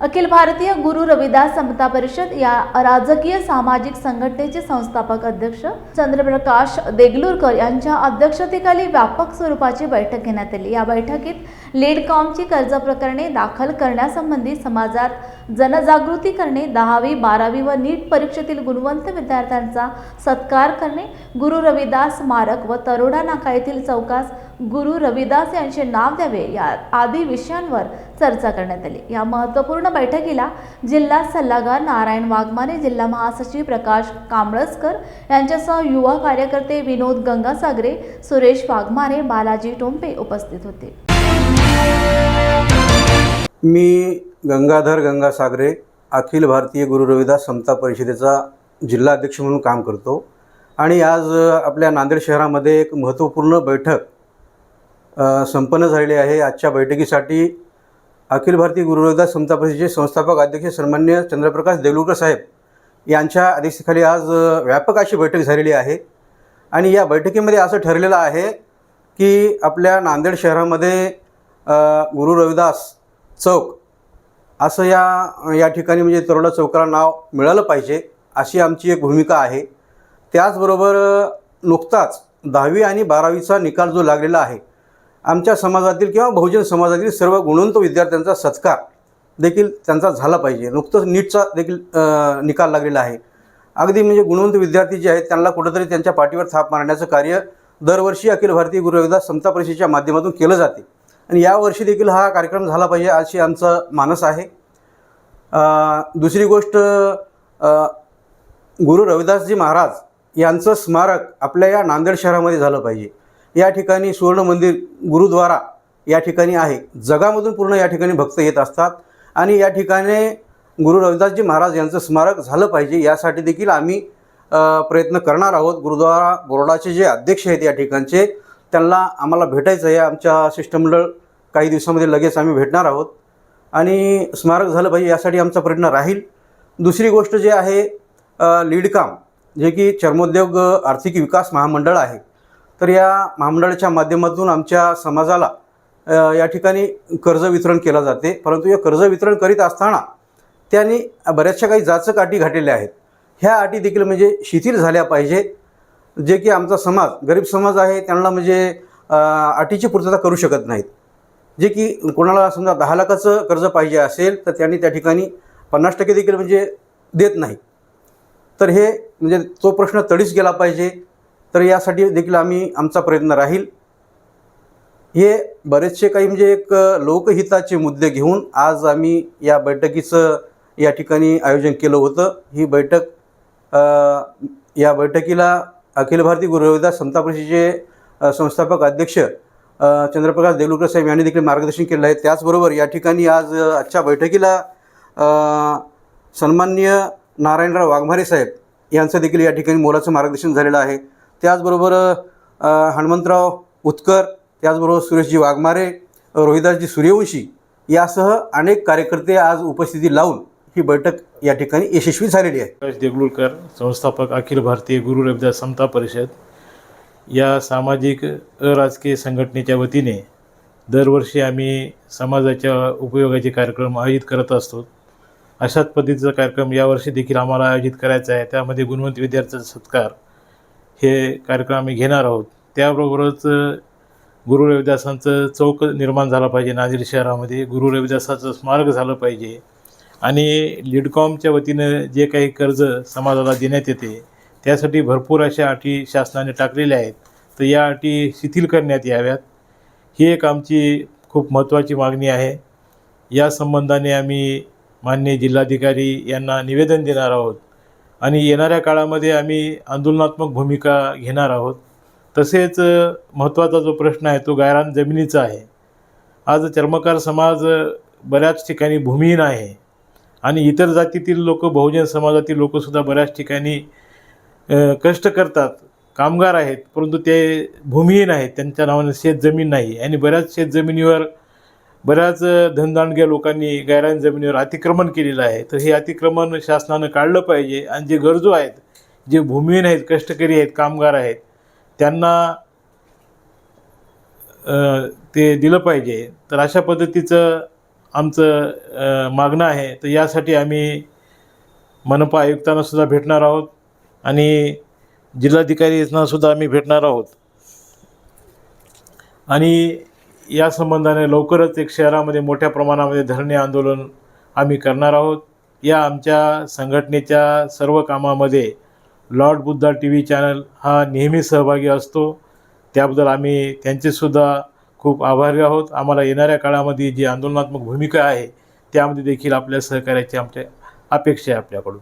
अखिल भारतीय गुरु रविदास समता परिषद या राजकीय सामाजिक संघटनेचे संस्थापक अध्यक्ष चंद्रप्रकाश देगलूरकर यांच्या अध्यक्षतेखाली व्यापक स्वरूपाची बैठक घेण्यात आली. या बैठकीत लीडकॉमची कर्ज प्रकरणे दाखल करण्यासंबंधी समाजात जनजागृती करणे दहावी बारावी व नीट परीक्षेतील गुणवंत विद्यार्थ्यांचा सत्कार करणे गुरु रविदास स्मारक व तरोडा नाका येथील चौकास गुरु रविदास यांचे नाव द्यावे या आदी विषयांवर चर्चा करण्यात आली. या महत्त्वपूर्ण बैठकीला जिल्हा सल्लागार नारायण वाघमारे जिल्हा महासचिव प्रकाश कांबळसकर यांच्यासह युवा कार्यकर्ते विनोद गंगासागरे सुरेश वाघमारे बालाजी टोंपे उपस्थित होते. मी गंगाधर गंगासागरे अखिल भारतीय गुरु रविदास समता परिषदेचा जिल्हाध्यक्ष म्हणून काम करतो. आणि आज आपल्या नांदेड शहरामध्ये एक महत्त्वपूर्ण बैठक संपन्न झालेली आहे. आजच्या बैठकीसाठी अखिल भारतीय गुरु रविदास समता परिषदेचे संस्थापक अध्यक्ष सन्मान्य चंद्रप्रकाश देवलुकर साहेब यांच्या अध्यक्षतेखाली आज व्यापक अशी बैठक झालेली आहे. आणि या बैठकीमध्ये असं ठरलेलं आहे की आपल्या नांदेड शहरामध्ये गुरु रविदास चौक असं या या ठिकाणी म्हणजे तरोडा चौकाला नाव मिळालं पाहिजे अशी आमची एक भूमिका आहे. त्याचबरोबर नुकताच दहावी आणि बारावीचा निकाल जो लागलेला आहे आमच्या समाजातील किंवा बहुजन समाजातील सर्व गुणवंत विद्यार्थ्यांचा सत्कार देखील त्यांचा झाला पाहिजे. नुकतंच नीटचा देखील निकाल लागलेला आहे. अगदी म्हणजे गुणवंत विद्यार्थी जे आहेत त्यांना कुठंतरी त्यांच्या पाठीवर थाप मारण्याचं कार्य दरवर्षी अखिल भारतीय गुरु रविदास समता परिषदेच्या माध्यमातून केलं जाते. आणि यावर्षी देखील हा कार्यक्रम झाला पाहिजे अशी आमचं मानस आहे. दुसरी गोष्ट गुरु रविदासजी महाराज यांचं स्मारक आपल्या या नांदेड शहरामध्ये झालं पाहिजे. या ठिकाणी सुवर्ण मंदिर गुरुद्वारा या ठिकाणी आहे. जगामधून पूर्ण या ठिकाणी भक्त येत असतात आणि या ठिकाणी गुरु रविदासजी महाराज यांचं स्मारक झालं पाहिजे यासाठी देखील आम्ही प्रयत्न करणार आहोत. गुरुद्वारा बोर्डाचे जे अध्यक्ष आहेत या ठिकाणचे त्यांना आम्हाला भेटायचं आहे. आमच्या शिष्टमंडळ काही दिवसामध्ये लगेच आम्ही भेटणार आहोत. आणि स्मारक झालं पाहिजे यासाठी आमचा प्रयत्न राहील. दुसरी गोष्ट जे आहे लीडकाम जे की चर्मोद्योग आर्थिक विकास महामंडळ आहे. तर या महामंडळाच्या माध्यमातून आमच्या समाजाला या ठिकाणी कर्ज वितरण केलं जाते. परंतु या कर्ज वितरण करीत असताना त्यांनी बऱ्याचशा काही जाचक अटी घातलेल्या आहेत. ह्या अटी देखील म्हणजे शिथिल झाल्या पाहिजे. जे की आमचा समाज गरीब समाज आहे त्यांना म्हणजे अटीची पूर्तता करू शकत नाहीत. जे की कोणाला समजा दहा लाखाचं कर्ज पाहिजे असेल तर त्यांनी त्या ठिकाणी पन्नास टक्के देखील म्हणजे देत नाही तर हे म्हणजे तो प्रश्न तडीच गेला पाहिजे. तर यासाठी देखील आम्ही आमचा प्रयत्न राहील. हे बरेचसे काही म्हणजे एक लोकहिताचे मुद्दे घेऊन आज आम्ही या बैठकीचं या ठिकाणी आयोजन केलं होतं. ही बैठक या बैठकीला अखिल भारतीय गुरुविदास समता परिषदेचे संस्थापक अध्यक्ष चंद्रप्रकाश देवलुकर साहेब यांनी देखील मार्गदर्शन केलं आहे. त्याचबरोबर या ठिकाणी आज आजच्या बैठकीला सन्मान्य सन्माननीय नारायणराव वाघमारे साहेब यांचं देखील या ठिकाणी मोलाचं मार्गदर्शन झालेलं आहे. त्याचबरोबर हनुमंतराव उत्कर त्याचबरोबर सुरेशजी वाघमारे रोहिदासजी सूर्यवंशी यासह अनेक कार्यकर्ते आज उपस्थिती लावून ही बैठक या ठिकाणी यशस्वी झालेली आहे. प्रकाश देगलूरकर संस्थापक अखिल भारतीय गुरु रविदास समता परिषद या सामाजिक अराजकीय संघटनेच्या वतीने दरवर्षी आम्ही समाजाच्या उपयोगाचे कार्यक्रम आयोजित करत असतो. अशाच पद्धतीचा कार्यक्रम यावर्षी देखील आम्हाला आयोजित करायचा आहे. त्यामध्ये गुणवंत विद्यार्थ्यांचा सत्कार हे कार्यक्रम आम्ही घेणार आहोत. त्याबरोबरच गुरु रविदासांचं चौक निर्माण झाला पाहिजे. नांदेड शहरामध्ये गुरु रविदासाचं स्मारक झालं पाहिजे. आणि लिडकॉमच्या वतीनं जे काही कर्ज समाजाला देण्यात येते त्यासाठी भरपूर अशा अटी शासनाने टाकलेल्या आहेत. तर या अटी शिथिल करण्यात याव्यात. ही एक आमची खूप महत्त्वाची मागणी आहे. या संबंधाने आम्ही माननीय जिल्हाधिकारी यांना निवेदन देणार आहोत. आणि येणाऱ्या काळामध्ये आम्ही आंदोलनात्मक भूमिका घेणार आहोत. तसेच महत्त्वाचा जो प्रश्न आहे तो गायरान जमिनीचा आहे. आज चर्मकार समाज बऱ्याच ठिकाणी भूमिहीन आहे. आणि इतर जातीतील लोक बहुजन समाजातील लोकसुद्धा बऱ्याच ठिकाणी कष्ट करतात कामगार आहेत परंतु ते भूमिहीन आहेत. त्यांच्या नावाने शेतजमीन नाही. आणि बऱ्याच शेतजमिनीवर बऱ्याच धनदांडग्या लोकांनी गायरान जमिनीवर अतिक्रमण केलेलं आहे. तर हे अतिक्रमण शासनानं काढलं पाहिजे. आणि जे गरजू आहेत जे भूमिहीन आहेत कष्टकरी आहेत कामगार आहेत त्यांना ते दिलं पाहिजे. तर अशा पद्धतीचं आमचं मागणं आहे. तर यासाठी आम्ही मनपा आयुक्तांना सुद्धा भेटणार आहोत. आणि जिल्हाधिकाऱ्यांना सुद्धा आम्ही भेटणार आहोत. आणि या संबंधाने लवकरच एक शहरामध्ये मोठ्या प्रमाणामध्ये धरणे आंदोलन आम्ही करणार आहोत. या आमच्या संघटनेच्या सर्व कामामध्ये lord Buddha T V channel हा नेहमी सहभागी असतो. त्याबद्दल आम्ही त्यांचेसुद्धा खूप आभारी आहोत. आम्हाला येणाऱ्या काळामध्ये जी आंदोलनात्मक भूमिका आहे त्यामध्ये देखील आपल्या सहकार्याची आमच्या अपेक्षा आहे आपल्याकडून.